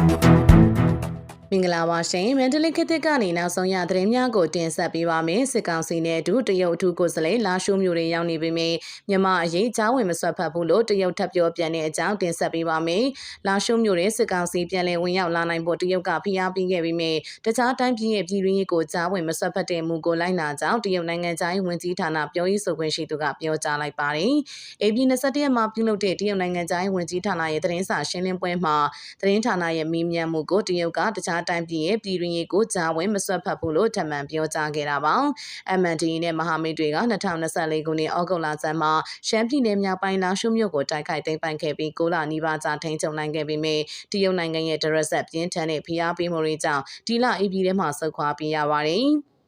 Thank you. မင်္ဂလာပါရှင်မန္တလေးခေတ်သစ်ကနေနောက်ဆုံးရသတင်းများကိုတင်ဆက်ပေးပါမယ်စစ်ကောင်စီနဲ့အတူတရုတ်အထူးကိုယ်စားလှယ်လာရှိုးမျိုးတွေရောက်နေပေမယ့်မြန်မာအရေးကြားဝင်မဆွတ်ဖက်ဘူးလို့တရုတ်ထပ်ပြောပြန်တဲ့အကြောင်းတင်ဆက်ပေးပါမယ်လာရှိုးမျိုးတွေစစ်ကောင်စီပြန်လည်ဝင်ရောက်လာနိုင်ဖို့တရုတ်ကဖိအားပေးခဲ့ပြီးမြဲတခြားတိုင်းပြည်ရဲ့ပြည်တွင်းရေးကိုကြားဝင်မဆွတ်ဖက်တဲ့မူကိုလိုက်နာကြောင်းတရုတ်နိုင်ငံသားရေးဝန်ကြီးဌာနပြောရေးဆိုခွင့်ရှိသူကပြောကြားလိုက်ပါတယ် AB 21ရက်မှာပြုလုပ်တဲ့တရုတ်နိုင်ငံသားရေးဝန်ကြီးဌာနရဲ့သတင်းစာရှင်းလင်းပွဲမှာသတင်းဌာနရဲ့မေးမြန်းမှုကိုတရုတ်ကတခြားတိုင်းပြည်ရဲ့ပြည်တွင်းရေးကိုကြားဝင်မဆွတ်ဖက်ဘူးလို့ထပ်မံပြောကြားခဲ့တာပါ။ MND နဲ့မဟာမိတ်တွေက2024ခုနှစ်ဩဂုတ်လဆန်းမှာရှမ်းပြည်နယ်မြောက်ပိုင်းလာရှုမြို့ကိုတိုက်ခိုက်သိမ်းပိုက်ခဲ့ပြီးကိုလာနီးပါးကြာထိန်းချုပ်နိုင်ခဲ့ပြီးမြဲတရုတ်နိုင်ငံရဲ့ဒရက်ဆက်ပြင်းထန်တဲ့ဖိအားပေးမှုတွေကြောင့်ဒီလ AB ထဲမှာဆုတ်ခွာပြရပါတယ်။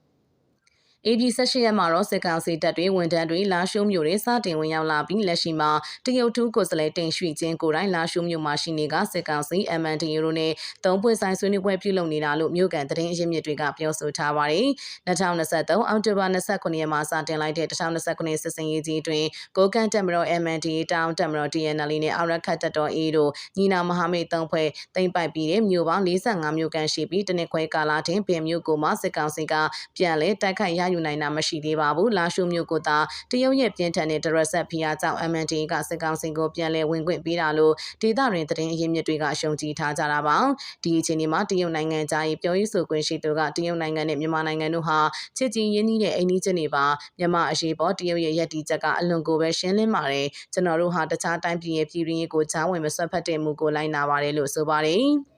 AB 16ရက်မှာတော့စစ်ကောင်စီတပ်တွေဝန်ထမ်းတွေလာရှုံးမြို့တွေစတင်ဝင်ရောက်လာပြီးလက်ရှိမှာတရုတ်ထူးကိုယ်စားလှယ်တင်ရွှေချင်းကိုတိုင်းလာရှုံးမြို့မှာရှိနေကစစ်ကောင်စီ MND တို့နဲ့သုံးပွင့်ဆိုင်ဆွေးနွေးပွဲပြုလုပ်နေတာလို့မြို့ကန်သတင်းအရင်းမြစ်တွေကပြောဆိုထားပါတယ်။2023အောက်တိုဘာ29ရက်မှာစတင်လိုက်တဲ့2029စစ်စင်ရေးကြီးတွင်ကိုကန်တက်မတော် MND တောင်တက်မတော် DNL နဲ့အောက်ရခတ်တက်တော် A တို့ညီနာမဟာမိတ်သုံးဖွဲ့တိမ့်ပိုက်ပြီးတဲ့မြို့ပေါင်း45မြို့ကန်ရှိပြီးတနစ်ခွဲကာလတွင်ပင်မြို့ကိုမှစစ်ကောင်စီကပြန်လဲတိုက်ခိုက်ရယူနိုင်တာမရှိသေးပါဘူးလာရှုမြို့ကိုသာတရုတ်ရဲ့ပြင်းထန်တဲ့ဒရက်ဆက်ဖီယာကြောင့် MND ကစစ်ကောင်စီကိုပြန်လဲဝင်ခွင့်ပေးတာလို့ဒေသတွင်သတင်းအရင်းမြစ်တွေကရှုံကြည်ထားကြတာပါဒီအချိန်ဒီမှာတရုတ်နိုင်ငံသားရေးပြောရေးဆိုခွင့်ရှိသူကတရုတ်နိုင်ငံနဲ့မြန်မာနိုင်ငံတို့ဟာချစ်ကြည်ရင်းနှီးတဲ့အိမ်နီးချင်းတွေပါမြန်မာအရေးပေါ်တရုတ်ရဲ့ရည်တည်ချက်ကအလွန်ကိုပဲရှင်းလင်းပါတယ်ကျွန်တော်တို့ဟာတခြားတိုင်းပြည်ရဲ့ပြည်ရင်းရေးကိုချောင်းဝင်မဆွတ်ဖက်တဲ့မူကိုလိုက်နာပါတယ်လို့ဆိုပါတယ်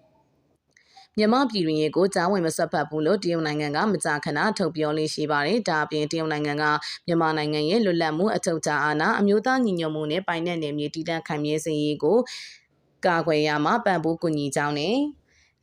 မြန်မာပြည်တွင်ရေကိုကြားဝင်မဆက်ဖက်ဘူးလို့တရုတ်နိုင်ငံကမကြာခဏထုတ်ပြောလေးရှိပါတယ်။ဒါအပြင်တရုတ်နိုင်ငံကမြန်မာနိုင်ငံရဲ့လွတ်လပ်မှုအထောက်အထားအာဏာအမျိုးသားညီညွတ်မှုနဲ့ပိုင်တဲ့နယ်မြေတည်တံ့ခိုင်မြဲစေရေးကိုကာကွယ်ရမှာပံ့ပိုးကူညီကြောင်းနဲ့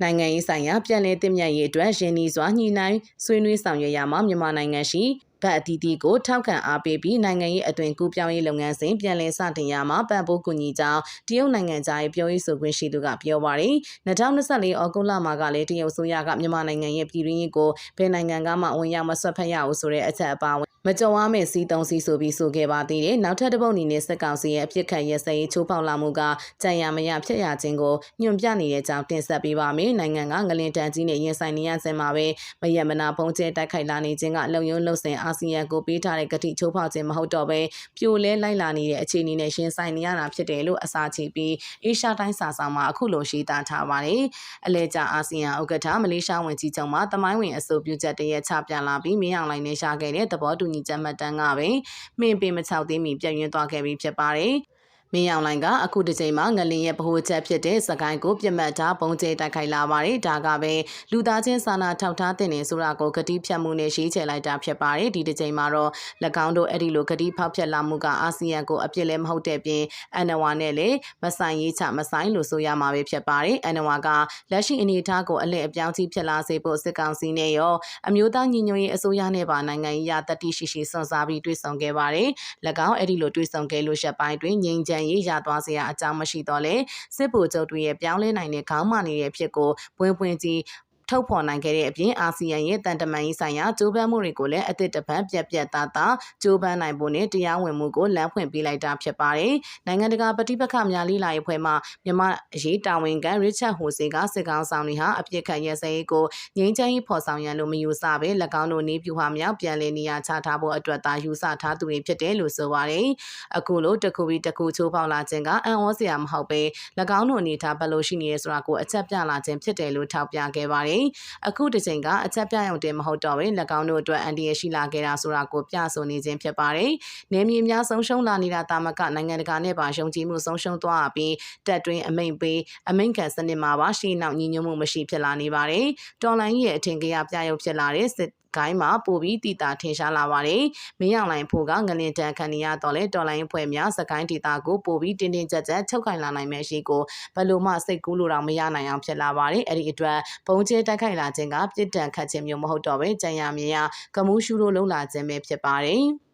နိုင်ငံရေးဆိုင်ရာပြည်내တည်မြဲရေးအတွက်ရင်းနှီးစွာညှိနှိုင်းဆွေးနွေးဆောင်ရွက်ရမှာမြန်မာနိုင်ငံရှိ ဘတ်အသီးသီးကိုထောက်ခံအားပေးပြီးနိုင်ငံရေးအတွင်ကူးပြောင်းရေးလုပ်ငန်းစဉ်ပြန်လည်စတင်ရမှာပံ့ပိုးကူညီကြောင်းတရုတ်နိုင်ငံသားရဲ့ပြောရေးဆိုခွင့်ရှိသူကပြောပါရယ်2024ဩဂုတ်လမှာကလည်းတရုတ်ဆိုရကမြန်မာနိုင်ငံရဲ့ပြည်တွင်းရေးကိုဘယ်နိုင်ငံကမှဝင်ရောက်မဆွတ်ဖက်ရဘူးဆိုတဲ့အချက်အပါဝင် မကြုံရမယ့်စီးတုံးစီးဆိုပြီးဆိုခဲ့ပါသေးတယ်နောက်ထပ်တစ်ပုတ်အနေနဲ့စက်ကောင်စီရဲ့အပြစ်ခတ်ရစရေးချိုးဖောက်လာမှုကကြံရမရဖြစ်ရခြင်းကိုညွှန်ပြနေတဲ့ကြောင်းတင်ဆက်ပေးပါမယ်နိုင်ငံကငလင်တန်ကြီးနဲ့ရင်ဆိုင်နေရစင်မှာပဲမယမနာဖုံးကျဲတိုက်ခိုက်လာနေခြင်းကလုံယုံလုံစင်အာဆီယံကိုပေးထားတဲ့ကတိချိုးဖောက်ခြင်းမဟုတ်တော့ဘဲပြိုလဲလိုက်လာနေတဲ့အခြေအနေနဲ့ရှင်ဆိုင်နေရတာဖြစ်တယ်လို့အစာချီပြီးအေရှားတိုင်းစာဆောင်မှာအခုလိုရှိသားထားပါတယ်အလဲကျအာဆီယံဥက္ကဋ္ဌမလေးရှားဝန်ကြီးချုပ်မှတမိုင်းဝင်အဆိုပြုချက်တရက်ချပြလာပြီးမင်းအောင်လှိုင်နဲ့ရှာခဲ့တဲ့သဘောတူညီချက်မှတ်တမ်းကပင်မှင်ပင်မချောက်သေးမီပြည့်ရင်းသွားခဲ့ပြီးဖြစ်ပါတယ်။ မင်းအောင်လိုင်ကအခုတစ်ချိန်မှာငလင်ရဲ့ဗဟိုချက်ဖြစ်တဲ့စကိုင်းကိုပြတ်မှတ်ထားပုံကျဲတိုက်ခိုက်လာပါတယ်ဒါကပဲလူသားချင်းစာနာထောက်ထားတဲ့နေဆိုတာကိုဂတိဖြတ်မှုနဲ့ရေးချယ်လိုက်တာဖြစ်ပါတယ်ဒီတစ်ချိန်မှာတော့၎င်းတို့အဲ့ဒီလိုဂတိဖောက်ဖြတ်လာမှုကအာဆီယံကိုအပြစ်လည်းမဟုတ်တဲ့ပြင်အန်နဝါနဲ့လည်းမဆိုင်ရေးချမဆိုင်လို့ဆိုရမှာပဲဖြစ်ပါတယ်အန်နဝါကလက်ရှိအနေအထားကိုအလဲအပြောင်းကြီးဖြစ်လာစေဖို့စစ်ကောင်စီနဲ့ရောအမျိုးသားညီညွတ်ရေးအစိုးရနဲ့ပါနိုင်ငံရေးရတတိရှိရှိစွန့်စားပြီးတွေ့ဆုံခဲ့ပါတယ်၎င်းအဲ့ဒီလိုတွေ့ဆုံခဲ့လို့ရှက်ပိုင်းတွင်ငြိမ်းချမ်းရေးရသွားစရာအကြောင်းမရှိတော့လေစစ်ဗိုလ်ချုပ်တွေရဲ့ပြောင်းလဲနိုင်တဲ့ခေါင်းမနေတဲ့ဖြစ်ကိုပွင့်ပွင့်ကြီး ထုတ်ဖော်နိုင်ခဲ့တဲ့အပြင်အာဆီယံရဲ့တန်တမန်ရေးဆိုင်ရာကြိုးပမ်းမှုတွေကိုလည်းအသစ်တစ်ပတ်ပြက်ပြက်သားသားကြိုးပမ်းနိုင်ဖို့နဲ့တရားဝင်မှုကိုလမ်းဖွင့်ပေးလိုက်တာဖြစ်ပါတယ်။နိုင်ငံတကာပဋိပက္ခများလိလာရေးဖွဲ့မှမြန်မာအရေးတာဝန်ခံရစ်ချက်ဟိုစေကစစ်ကောင်ဆောင်တွေဟာအပြစ်ခံရစရေးကိုငြိမ်းချမ်းရေးဖော်ဆောင်ရန်လို့မယူဆပဲ၎င်းတို့နေပြူဟာမြောက်ပြန်လည်နေရာချထားဖို့အတွက်သာယူဆထားသူတွေဖြစ်တယ်လို့ဆိုပါတယ်။အခုလိုတခုပြီးတခုချိုးဖောက်လာခြင်းကအံ့ဩစရာမဟုတ်ပဲ၎င်းတို့အနေထားဘယ်လိုရှိနေရဆိုတာကိုအချက်ပြလာခြင်းဖြစ်တယ်လို့ထောက်ပြခဲ့ပါတယ်။အခုတစ်ချိန်ကအချက်ပြရုံတင်မဟုတ်တော့ဘဲ၎င်းတို့အတွက်အန်ဒီရရှိလာခဲ့တာဆိုတာကိုပြဆိုနေခြင်းဖြစ်ပါတယ်။နေမြေများဆုံးရှုံးလာနေတာတာမကနိုင်ငံတကာနဲ့ပါယုံကြည်မှုဆုံးရှုံးသွားပြီးတက်တွင်းအမိန့်ပေးအမိန့်ခံစနစ်မှာပါရှေ့နောက်ညီညွတ်မှုမရှိဖြစ်လာနေပါတယ်။တော်လိုင်းရဲ့အထင်ကြီးပြရုပ်ဖြစ်လာတဲ့စစ်ဂိုင်းမှာပိုပြီးတည်တာထင်ရှားလာပါတယ်။မင်းအောင်လိုင်ဖို့ကငလင်တန်ခံနေရတော့လေတော်လိုင်းဖွဲ့များစကိုင်းဒေတာကိုပိုပြီးတင်းတင်းကြပ်ကြပ်ချုပ်ကင်လာနိုင်မယ့်ရှိကိုဘယ်လိုမှစိတ်ကူးလို့တော့မရနိုင်အောင်ဖြစ်လာပါတယ်။အဲ့ဒီအတွက်ဘုံကျဲတိုက်ခိုက်လာခြင်းကပြစ်ဒဏ်ခတ်ခြင်းမျိုးမဟုတ်တော့ပဲကြံရမြင်ရကမူးရှုလို့လုံလာခြင်းပဲဖြစ်ပါတယ်။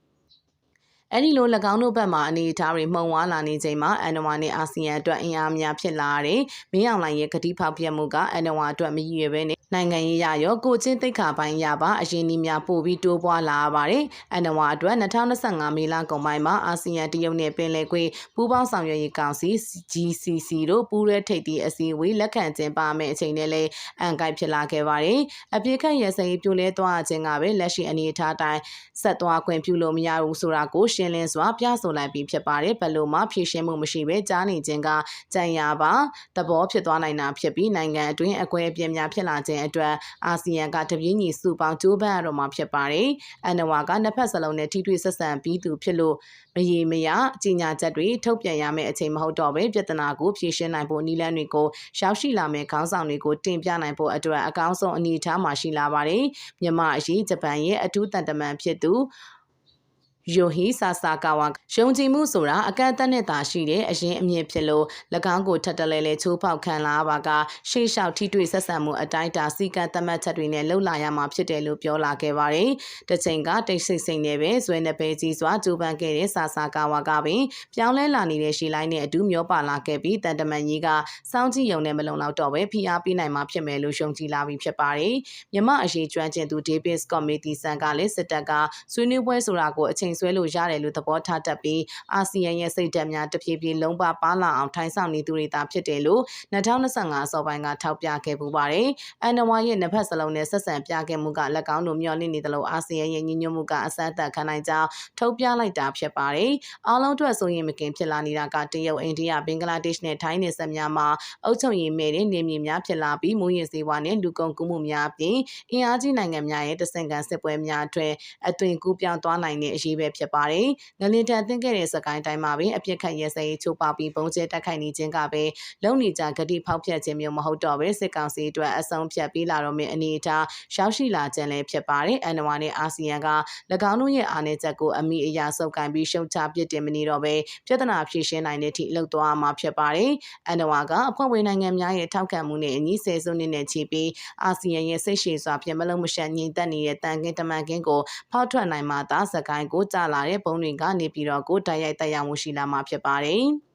အဲ့ဒီလို၎င်းတို့ဘက်မှအနေအထားတွေမှုံဝါလာနေချိန်မှာအန်နဝါနဲ့အာဆီယံအတွက်အင်အားများဖြစ်လာတဲ့မင်းအောင်လှိုင်ရဲ့ဂတိဖောက်ပြမှုကအန်နဝါအတွက်မရည်ရွယ်ပဲနဲ့ နိုင်ငံရေးရရောကိုချင်းတိတ်ခါပိုင်းရပါအရင်နီးများပို့ပြီးတိုးပွားလာရပါတယ်။အန်နဝါအတွက်2025မေလကုန်ပိုင်းမှာအာဆီယံတရုတ်နဲ့ပင်လယ်ကွေးပူးပေါင်းဆောင်ရွက်ရေးကောင်စီ GCC တို့ပူးရဲထိပ်သီးအစည်းအဝေးလက်ခံကျင်းပမယ့်အချိန်နဲ့လည်းအန်ကိုက်ဖြစ်လာခဲ့ပါတယ်။အပြစ်ခတ်ရစရေးပြိုလဲသွားခြင်းကပဲလက်ရှိအနေအထားတိုင်းဆက်သွားခွင့်ပြုလို့မရဘူးဆိုတာကိုရှင်းလင်းစွာပြဆိုလိုက်ပြီးဖြစ်ပါတယ်။ဘယ်လိုမှဖြေရှင်းမှုမရှိဘဲကြားနေခြင်းကကြံရပါသဘောဖြစ်သွားနိုင်တာဖြစ်ပြီးနိုင်ငံအတွင်းအကွဲအပြဲများဖြစ်လာခြင်းခြင်းအတွက်အာဆီယံကတပြင်းညီစုပေါင်းကြိုးပမ်းရတော့မှာဖြစ်ပါတယ်။အန်နဝါကနှစ်ဖက်စလုံးနဲ့ထိတွေ့ဆက်ဆံပြီးသူဖြစ်လို့မရေမရကြီးညာချက်တွေထုတ်ပြန်ရမယ့်အချိန်မဟုတ်တော့ဘဲပြဿနာကိုဖြေရှင်းနိုင်ဖို့နည်းလမ်းတွေကိုရှောက်ရှိလာမယ့်ခေါင်းဆောင်တွေကိုတင်ပြနိုင်ဖို့အတွက်အကောင်းဆုံးအနေအထားမှာရှိလာပါတယ်။မြန်မာအရေးဂျပန်ရဲ့အထူးတန်တမန်ဖြစ်သူ ယိုဟီဆာဆာကာဝါရှုံချီမှုဆိုတာအကန့်အသတ်နဲ့သာရှိတဲ့အရင်အမြင့်ဖြစ်လို့၎င်းကိုထပ်တလဲလဲချိုးပေါက်ခံလာပါကရှေ့လျှောက်ထိတွေ့ဆက်ဆံမှုအတိုင်းတာစီကံသတ်မှတ်ချက်တွေနဲ့လှုပ်လာရမှာဖြစ်တယ်လို့ပြောလာခဲ့ပါတယ်။တချိန်ကတိတ်ဆိတ်ဆိတ်နဲ့ပဲဇွဲနှစ်ပဲကြီးစွာကြိုးပမ်းခဲ့တဲ့ဆာဆာကာဝါကပင်ပြောင်းလဲလာနေတဲ့ရှီလိုင်းနဲ့အတူမျောပါလာခဲ့ပြီးတန်တမန်ကြီးကစောင်းကြည့်ရုံနဲ့မလုံလောက်တော့ပဲဖိအားပေးနိုင်မှာဖြစ်မယ်လို့ရှုံကြည်လာပြီးဖြစ်ပါတယ်။မြမအရေးကျွမ်းကျင်သူဒေးဗစ်ကော်မတီဆန်ကလည်းစစ်တပ်ကဆွေးနွေးပွဲဆိုတာကိုအချိန်ဆွဲလို့ရတယ်လို့သဘောထားတတ်ပြီးအာဆီယံရဲ့စိတ်ဓာတ်များတဖြည်းဖြည်းလုံးပါပါလာအောင်ထိုင်းဆောင်နေသူတွေသာဖြစ်တယ်လို့2025အစောပိုင်းကထောက်ပြခဲ့ပူပါတယ်။အန်နဝါရဲ့နှစ်ဖက်စလုံးနဲ့ဆက်ဆံပြခဲ့မှုက၎င်းတို့မျှော်လင့်နေသလိုအာဆီယံရဲ့ညီညွတ်မှုကအစအသက်ခံနိုင်ကြောင်းထုတ်ပြလိုက်တာဖြစ်ပါတယ်။အားလုံးအတွက်ဆိုရင်မကင်ဖြစ်လာနေတာကတရုတ်အိန္ဒိယဘင်္ဂလားဒေ့ရှ်နဲ့ထိုင်းနယ်စပ်များမှာအုပ်ချုပ်ရေးမဲ့တဲ့နေမြေများဖြစ်လာပြီးမူရင်စေဝါနဲ့လူကုန်ကူးမှုများအပြင်အင်အားကြီးနိုင်ငံများရဲ့တဆင့်ခံစစ်ပွဲများအတွက်အသွင်ကူးပြောင်းသွားနိုင်တဲ့အရေးပဲဖြစ်ပါတယ်။ငလင်တန်အသင်းခဲ့တဲ့စကိုင်းတိုင်းမှာပင်အပြစ်ခတ်ရဲစဲရေးချိုးပေါပြီးပုံကျဲတက်ခိုက်နေခြင်းကပဲလုံနေကြဂတိဖောက်ဖျက်ခြင်းမျိုးမဟုတ်တော့ပဲစစ်ကောင်စီအတွက်အဆုံးဖြတ်ပြီးလာတော့မယ့်အနေအထားရောက်ရှိလာခြင်းလည်းဖြစ်ပါတယ်။အန်နဝါနဲ့အာဆီယံက၎င်းတို့ရဲ့အားနည်းချက်ကိုအမိအရာစုပ်ကန်ပြီးရှုံချပစ်တင်မနေတော့ပဲပြဿနာဖြေရှင်းနိုင်တဲ့အထိလှုပ်သွားမှာဖြစ်ပါတယ်။အန်နဝါကအဖွဲ့ဝင်နိုင်ငံများရဲ့ထောက်ခံမှုနဲ့အညီဆယ်စုနှစ်နဲ့ချီပြီးအာဆီယံရဲ့စိတ်ရှည်စွာဖြင့်မလုံးမရှက်ညီတက်နေတဲ့တန်ကင်းတမန်ကင်းကိုဖောက်ထွက်နိုင်မှသာစကိုင်းကိုကြာလာတဲ့ဘုံတွေကနေပြီးတော့ကိုတိုက်ရိုက်တက်ရောက်မှုရှိလာမှာဖြစ်ပါတယ်။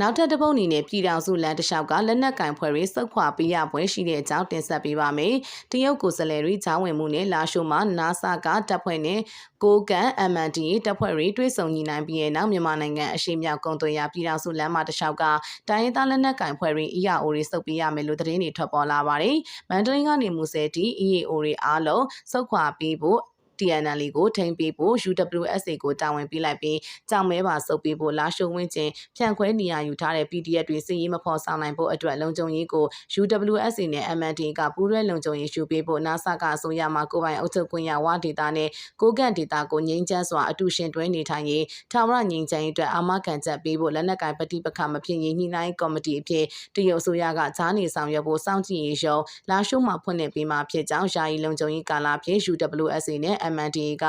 နောက်ထပ်တစ်ပုတ်အနေနဲ့ပြည်ထောင်စုလမ်းတစ်လျှောက်ကလက်နက်ကင်ဖွဲ့ရေးစုပ်ခွာပေးရပွဲရှိတဲ့အကြောင်းတင်ဆက်ပေးပါမယ်။တရုတ်ကိုယ်စားလှယ်တွေဂျောင်းဝင်မှုနဲ့လာရှိုမှာ NASA ကတပ်ဖွဲ့နဲ့ကိုကန် MND တပ်ဖွဲ့တွေတွဲဆုံညီနိုင်ပြီးတဲ့နောက်မြန်မာနိုင်ငံအရှိမြောက်ကုန်းသွေးရပြည်ထောင်စုလမ်းမတစ်လျှောက်ကတိုင်းရင်းသားလက်နက်ကင်ဖွဲ့တွေ EAO တွေစုပ်ပေးရမယ်လို့သတင်းတွေထွက်ပေါ်လာပါတယ်။မန္တလေးကနေမူဆယ်တီ EAO တွေအားလုံးစုပ်ခွာပေးဖို့ TNL ကိုထိန်းပေးဖို့ UWSA ကိုတာဝန်ပေးလိုက်ပြီးကြောင်မဲပါစုပ်ပေးဖို့လာရှုံဝင်းချင်းဖြန့်ခွဲနေရယူထားတဲ့ PDF တွေစီရေးမဖော်ဆောင်နိုင်ဖို့အတွက်လုံခြုံရေးကို UWSA နဲ့ MND ကပူးရဲလုံခြုံရေးယူပေးဖို့ NASA ကအစိုးရမှကိုပိုင်အုပ်ချုပ်ခွင့်ရဝဒေတာနဲ့ကိုကန့်ဒေတာကိုငြိမ်းချမ်းစွာအတူရှင်တွဲနေထိုင်ရေးထာဝရငြိမ်းချမ်းရေးအတွက်အာမခံချက်ပေးဖို့လက်နက်ကိုင်ပဋိပက္ခမဖြစ်ရင်ညှိနှိုင်းကော်မတီအဖြစ်တရုတ်အစိုးရကဈာနေဆောင်ရွက်ဖို့စောင့်ကြည့်ရေးရုံလာရှုံမှဖွင့်နေပေးမှာဖြစ်ကြောင်းယာယီလုံခြုံရေးကာလဖြင့် UWSA နဲ့ MND က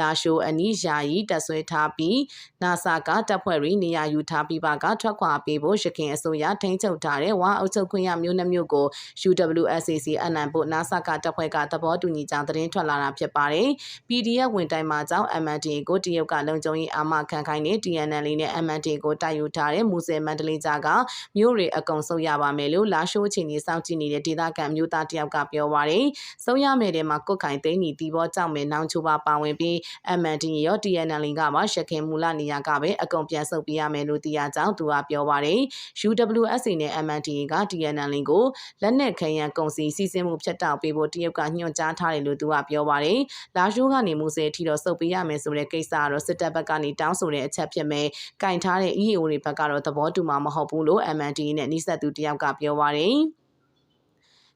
လာရှိုအနီးယာယီတက်ဆွဲထားပြီးနာဆာကတပ်ဖွဲ့တွေနေရာယူထားပြီးပါကထွက်ခွာပေးဖို့ရခိုင်အစိုးရထိန်းချုပ်ထားတဲ့ဝါအုပ်ချုပ်ခွင့်ရမျိုးနှမျိုးကို UWSAC အနံဖို့နာဆာကတပ်ဖွဲ့ကသဘောတူညီကြောင်းသတင်းထွက်လာတာဖြစ်ပါတယ်။ PDF ဝင်တိုင်မှာကြောင့် MND ကိုတရုတ်ကလုံခြုံရေးအာမခံခိုင်းတဲ့ TNL နဲ့ MND ကိုတိုက်ယူထားတဲ့မူဆယ်မန္တလေးကြားကမြို့တွေအကုန်ဆုတ်ရပါမယ်လို့လာရှိုးချင်းကြီးစောင့်ကြည့်နေတဲ့ဒေသခံမျိုးသားတယောက်ကပြောပါတယ်။ဆုံးရမယ်တဲ့မှာကုတ်ခိုင်သိန်းညီတီဘောကြောင့်မယ်နောင်ချိုပါပါဝင်ပြီး MND ရော TNL ကပါရှက်ခင်မူလနေရာကပဲအကုန်ပြန်ဆုတ်ပေးရမယ်လို့သိရကြောင်းသူကပြောပါတယ်။ UWSA နဲ့ MND က TNL ကိုလက်နက်ခဲယံကုန်စည်စီစဉ်မှုဖြတ်တောက်ပေးဖို့တရုတ်ကညွှန်ကြားထားတယ်လို့သူကပြောပါတယ်။လာရှိုးကနေမူဆယ်ထီတော့ဆုတ်ပေးရမယ်ဆိုတဲ့ကိစ္စကတော့စစ်တပ်ဘက်ကနေတောင်းဆိုတဲ့အချက်ဖြစ်မယ်။ကင်ထားတဲ့ EAO တွေဘက်ကတော့သဘောတူမှာမဟုတ်ဘူးလို့ MND နဲ့နှိစက်သူတယောက်ကပြောပါတယ်။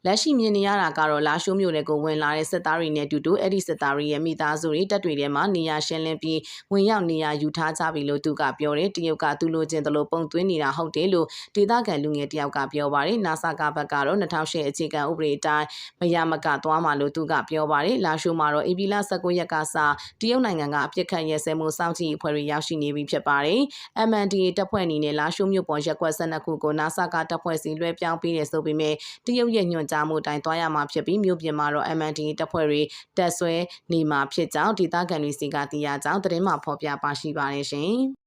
လက်ရှိမြင်နေရတာကတော့လာရှိုးမြို့နယ်ကိုဝင်လာတဲ့စစ်သားတွေနဲ့အတူတူအဲ့ဒီစစ်သားတွေရဲ့မိသားစုတွေတပ်တွေထဲမှာနေရာရှင်းလင်းပြီးဝင်ရောက်နေရာယူထားကြပြီလို့သူကပြောတယ်တရုတ်ကသူလိုချင်တယ်လို့ပုံသွင်းနေတာဟုတ်တယ်လို့ဒေသခံလူငယ်တယောက်ကပြောပါတယ်နာဆာကဘက်ကတော့2008အခြေခံဥပဒေအတိုင်းမရမကသွားမှာလို့သူကပြောပါတယ်လာရှိုးမှာတော့အေပီလာ19ရက်ကစတရုတ်နိုင်ငံကအပြစ်ခတ်ရဲစဲမှုစောင့်ကြည့်အဖွဲ့တွေရောက်ရှိနေပြီဖြစ်ပါတယ် MNDA တပ်ဖွဲ့အနေနဲ့လာရှိုးမြို့ပေါ်ရက်ကွက်12ခုကိုနာဆာကတပ်ဖွဲ့စီလွှဲပြောင်းပေးတယ်ဆိုပေမဲ့တရုတ်ရဲ့ညွှန်ကြားမှုတိုင်းသွားရမှာဖြစ်ပြီးမြို့ပြင်မှာတော့ MND တပ်ဖွဲ့တွေတက်ဆွဲနေမှာဖြစ်ကြောင်းဒေသခံတွေစီကသိရကြောင်းသတင်းမှဖော်ပြပါရှိပါတယ်ရှင်။